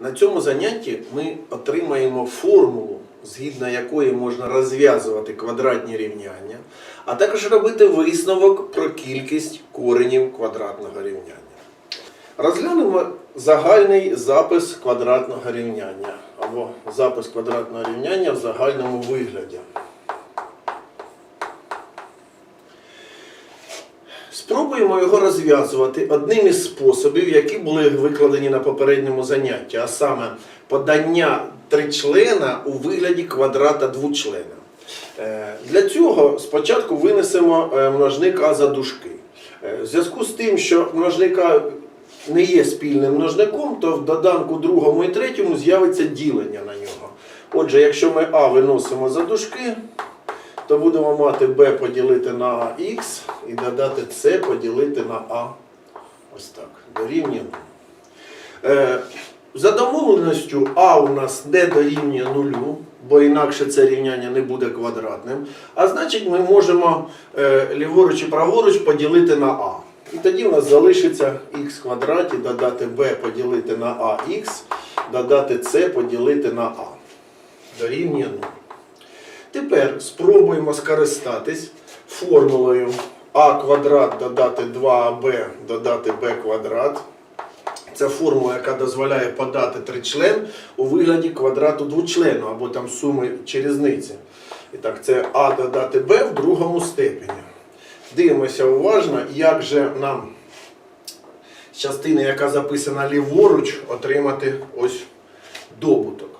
На цьому занятті ми отримаємо формулу, згідно якої можна розв'язувати квадратні рівняння, а також робити висновок про кількість коренів квадратного рівняння. Розглянемо загальний запис квадратного рівняння або запис квадратного рівняння в загальному вигляді. Спробуємо його розв'язувати одним із способів, які були викладені на попередньому занятті, а саме подання тричлена у вигляді квадрата двочлена. Е, Для цього спочатку винесемо е, множник А за дужки. Е, В зв'язку з тим, що множника не є спільним множником, то в доданку другому і третьому з'явиться ділення на нього. Отже, якщо ми А виносимо за дужки, то будемо мати b поділити на х і додати c поділити на а. Ось так. Дорівнює 0. Е, за домовленістю а у нас не дорівнює нулю, бо інакше це рівняння не буде квадратним. А значить ми можемо е, ліворуч і праворуч поділити на а. І тоді у нас залишиться х квадраті, додати b поділити на ах, додати c поділити на а. Дорівнює 0. Тепер спробуємо скористатись формулою а квадрат додати 2аб додати b квадрат. Це формула, яка дозволяє подати тричлен у вигляді квадрату двочлену або там суми чи. І так, це а додати b в другому степені. Дивимося уважно, як же нам з частини, яка записана ліворуч, отримати ось добуток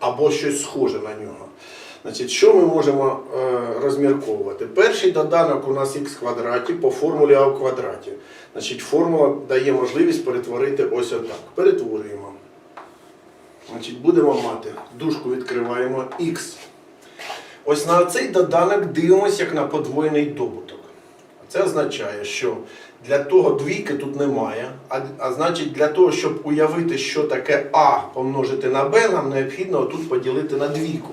або щось схоже на нього. Значить, що ми можемо е, розмірковувати? Перший доданок у нас х квадраті по формулі а в квадраті. Значить, формула дає можливість перетворити ось отак. Перетворюємо. Значить, будемо мати дужку відкриваємо х. Ось на цей доданок дивимося як на подвоєний добуток. Це означає, що для того двійки тут немає, а, а значить для того, щоб уявити, що таке А помножити на Б, нам необхідно тут поділити на двійку.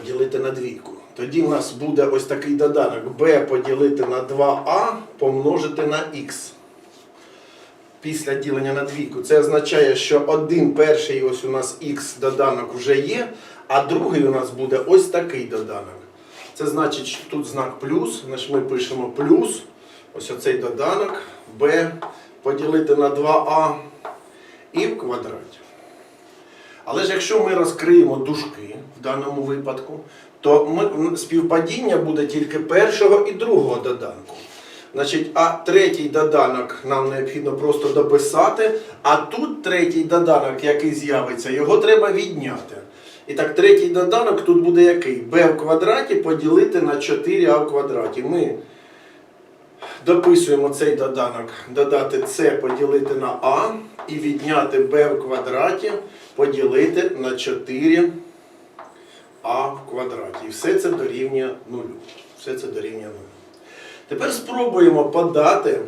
Поділити на двійку. Тоді в нас буде ось такий доданок b поділити на 2а помножити на х. Після ділення на двійку. Це означає, що один перший ось у нас х доданок вже є, а другий у нас буде ось такий доданок. Це значить, що тут знак плюс, значить ми пишемо плюс, ось оцей доданок b поділити на 2а і в квадраті. Але ж якщо ми розкриємо дужки в даному випадку, то ми, співпадіння буде тільки першого і другого доданку. Значить, а третій доданок нам необхідно просто дописати, а тут третій доданок, який з'явиться, його треба відняти. І так, третій доданок тут буде який? b в квадраті поділити на 4а в квадраті. Ми дописуємо цей доданок, додати c поділити на а і відняти b в квадраті поділити на 4а в квадраті. І все це дорівнює нулю. Все це дорівнює нулю. Тепер спробуємо подати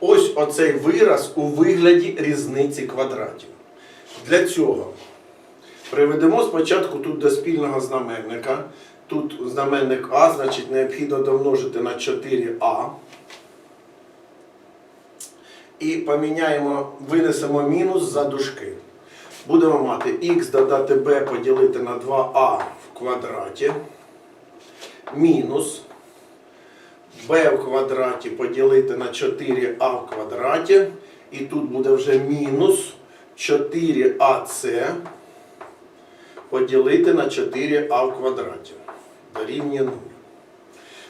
ось оцей вираз у вигляді різниці квадратів. Для цього приведемо спочатку тут до спільного знаменника. Тут знаменник А, значить необхідно домножити на 4а. І поміняємо, винесемо мінус за дужки. Будемо мати х додати b поділити на 2а в квадраті. Мінус b в квадраті поділити на 4а в квадраті. І тут буде вже мінус 4ac поділити на 4а в квадраті. Дорівнює 0.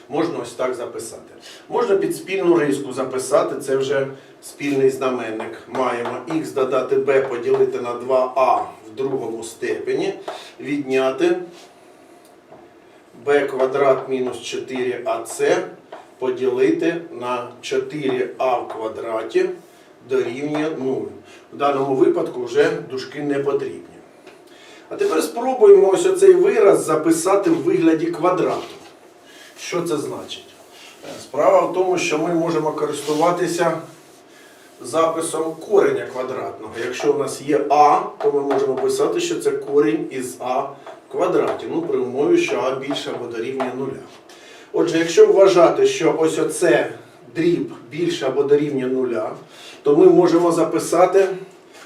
Можна ось так записати. Можна під спільну риску записати, це вже спільний знаменник. Маємо х додати b поділити на 2а в другому степені, відняти b квадрат мінус 4ac поділити на 4а в квадраті дорівнює 0. В даному випадку вже дужки не потрібні. А тепер спробуємо ось оцей вираз записати в вигляді квадрату. Що це значить? Справа в тому, що ми можемо користуватися записом кореня квадратного. Якщо в нас є А, то ми можемо писати, що це корінь із А в квадраті. Ну, при умові, що А більше або дорівнює нуля. Отже, якщо вважати, що ось оце дріб більше або дорівнює нуля, то ми можемо записати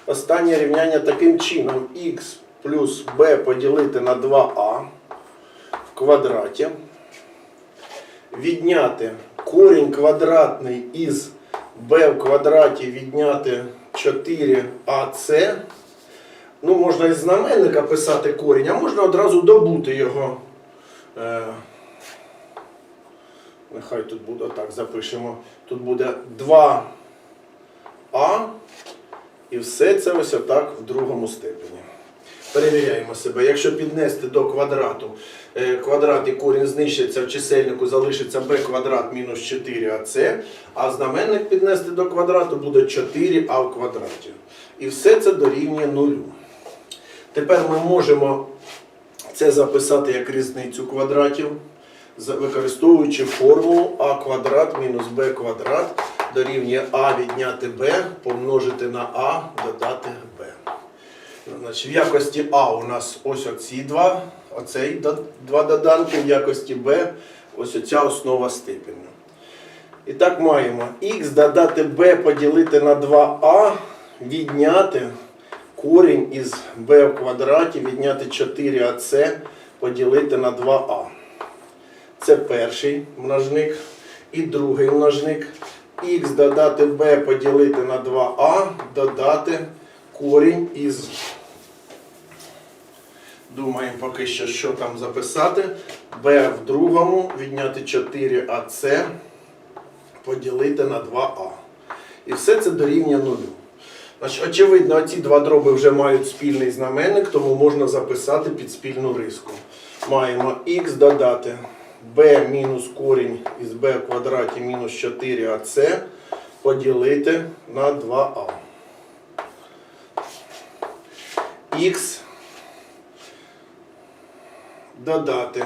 останнє рівняння таким чином. х плюс b поділити на 2а в квадраті. Відняти корінь квадратний із b в квадраті відняти 4ac. Ну, можна із знаменника писати корінь, а можна одразу добути його. Е, Нехай тут буде так, запишемо. Тут буде 2а. І все це ось отак в другому степені. Перевіряємо себе. Якщо піднести до квадрату, е, квадрат і корінь знищиться, в чисельнику залишиться b квадрат мінус 4ac, а знаменник піднести до квадрату буде 4а в квадраті. І все це дорівнює нулю. Тепер ми можемо це записати як різницю квадратів, використовуючи формулу а квадрат мінус b квадрат дорівнює а відняти b помножити на а додати b. Значить, в якості А у нас ось оці два, оцей два доданки, в якості Б ось оця основа степеню. І так маємо х додати b поділити на 2а, відняти корінь із b в квадраті, відняти 4ac поділити на 2а. Це перший множник. І другий множник. х додати b поділити на 2а, додати корінь із. Думаємо поки що, що там записати. b в другому відняти 4ac поділити на 2а. І все це дорівнює нулю. Значить, очевидно, ці два дроби вже мають спільний знаменник, тому можна записати під спільну риску. Маємо х додати b мінус корінь із b квадраті мінус 4ac поділити на 2а. х додати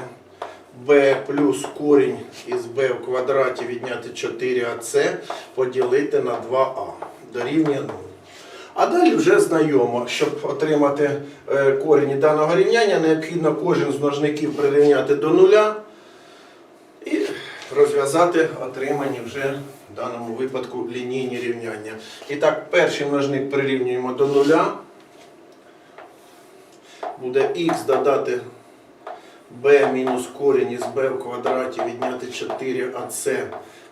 b плюс корінь із b в квадраті відняти 4ac поділити на 2а. Дорівнює 0. А далі вже знайомо, щоб отримати е, корінь даного рівняння, необхідно кожен з множників прирівняти до нуля і розв'язати отримані вже в даному випадку лінійні рівняння. І так, перший множник прирівнюємо до нуля. Буде х додати b мінус корінь із b в квадраті відняти 4ac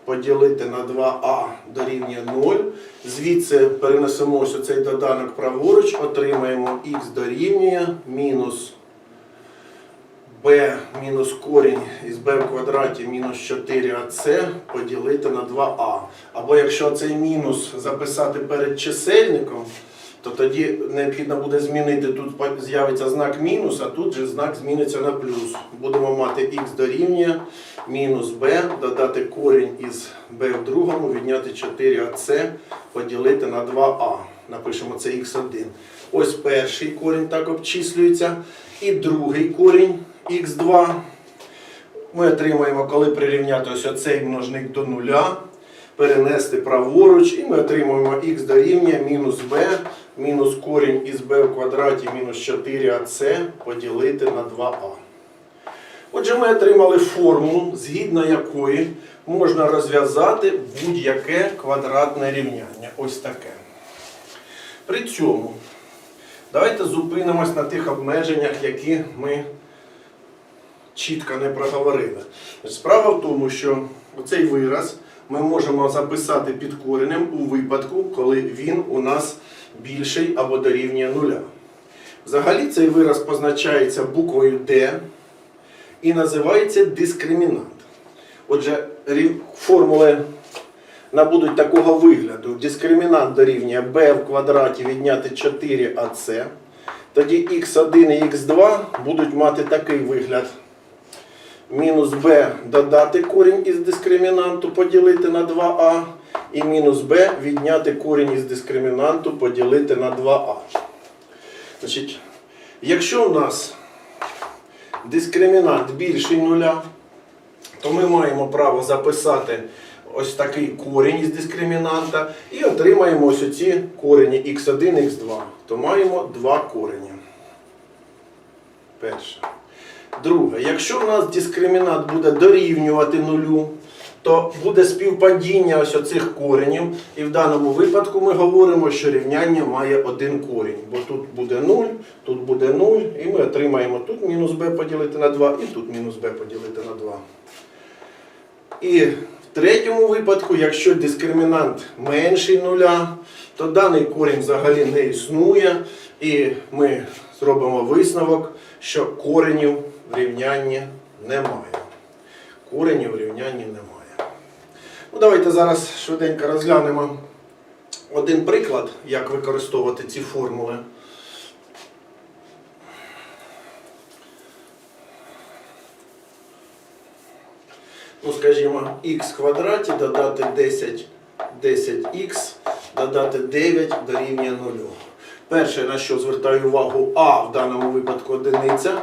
поділити на 2а дорівнює 0. Звідси перенесемо ось оцей доданок праворуч, отримаємо х дорівнює мінус b мінус корінь із b в квадраті мінус 4ac поділити на 2а. Або якщо цей мінус записати перед чисельником, то тоді необхідно буде змінити, тут з'явиться знак мінус, а тут же знак зміниться на плюс. Будемо мати х дорівнює мінус b, додати корінь із b в другому, відняти 4ac, поділити на 2а. Напишемо це х1. Ось перший корінь так обчислюється. І другий корінь х2. Ми отримаємо, коли прирівняти ось оцей множник до нуля, перенести праворуч, і ми отримуємо х дорівнює мінус b, мінус корінь із b в квадраті мінус 4ac поділити на 2а. Отже, ми отримали формулу, згідно якої можна розв'язати будь-яке квадратне рівняння. Ось таке. При цьому давайте зупинимось на тих обмеженнях, які ми чітко не проговорили. Справа в тому, що цей вираз ми можемо записати під коренем у випадку, коли він у нас більший або дорівнює нуля. Взагалі цей вираз позначається буквою D і називається дискримінант. Отже, формули набудуть такого вигляду. Дискримінант дорівнює b в квадраті відняти 4ac. Тоді x1 і x2 будуть мати такий вигляд. Мінус b додати корінь із дискримінанту поділити на 2а. І мінус b відняти корінь із дискримінанту поділити на 2а. Значить, якщо у нас дискримінант більший нуля, то ми маємо право записати ось такий корінь із дискримінанта і отримаємо ось оці корені x1, x2. То маємо два корені. Перше. Друге, якщо у нас дискримінант буде дорівнювати нулю, то буде співпадіння ось оцих коренів. І в даному випадку ми говоримо, що рівняння має один корінь. Бо тут буде 0, тут буде 0, і ми отримаємо тут мінус b поділити на 2, і тут мінус b поділити на 2. І в третьому випадку, якщо дискримінант менший нуля, то даний корінь взагалі не існує, і ми зробимо висновок, що коренів в рівнянні немає. Коренів в рівнянні немає. Ну, давайте зараз швиденько розглянемо один приклад, як використовувати ці формули. ну скажімо, х квадраті додати 10, 10х, додати 9 дорівнює 0. Перше, на що звертаю увагу, а в даному випадку одиниця,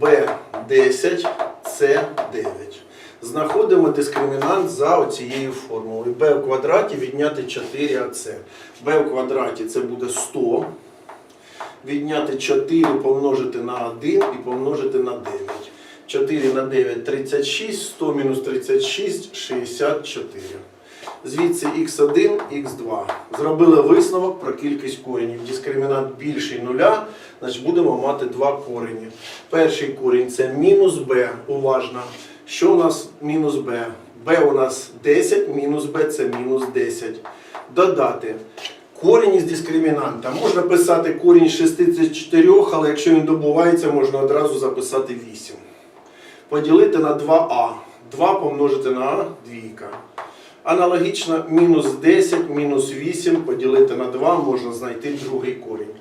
б 10, с 9. Знаходимо дискримінант за оцією формулою. b в квадраті відняти 4ac. b в квадраті це буде 100. Відняти 4 помножити на 1 і помножити на 9. 4 на 9 36, 100 мінус 36 64. Звідси х1, х2. Зробили висновок про кількість коренів. Дискримінант більший нуля, значить будемо мати два корені. Перший корінь це мінус b. Уважно. Що у нас мінус b? b у нас 10, мінус b це мінус 10. Додати. Корінь із дискримінанта. Можна писати корінь 64, але якщо він добувається, можна одразу записати 8 поділити на 2а. 2 помножити на а, двійка. Аналогічно, мінус 10, мінус 8 поділити на 2 можна знайти другий корінь.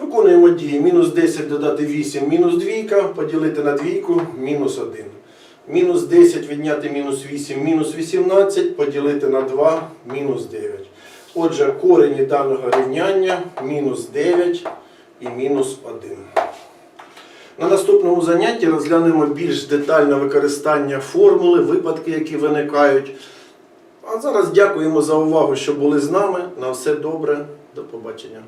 Виконуємо дії. Мінус 10 додати 8, мінус двійка, поділити на двійку, мінус 1. Мінус 10 відняти мінус 8, мінус 18, поділити на 2, мінус 9. Отже, корені даного рівняння мінус 9 і мінус 1. На наступному занятті розглянемо більш детальне використання формули, випадки, які виникають. А зараз дякуємо за увагу, що були з нами. На все добре. До побачення.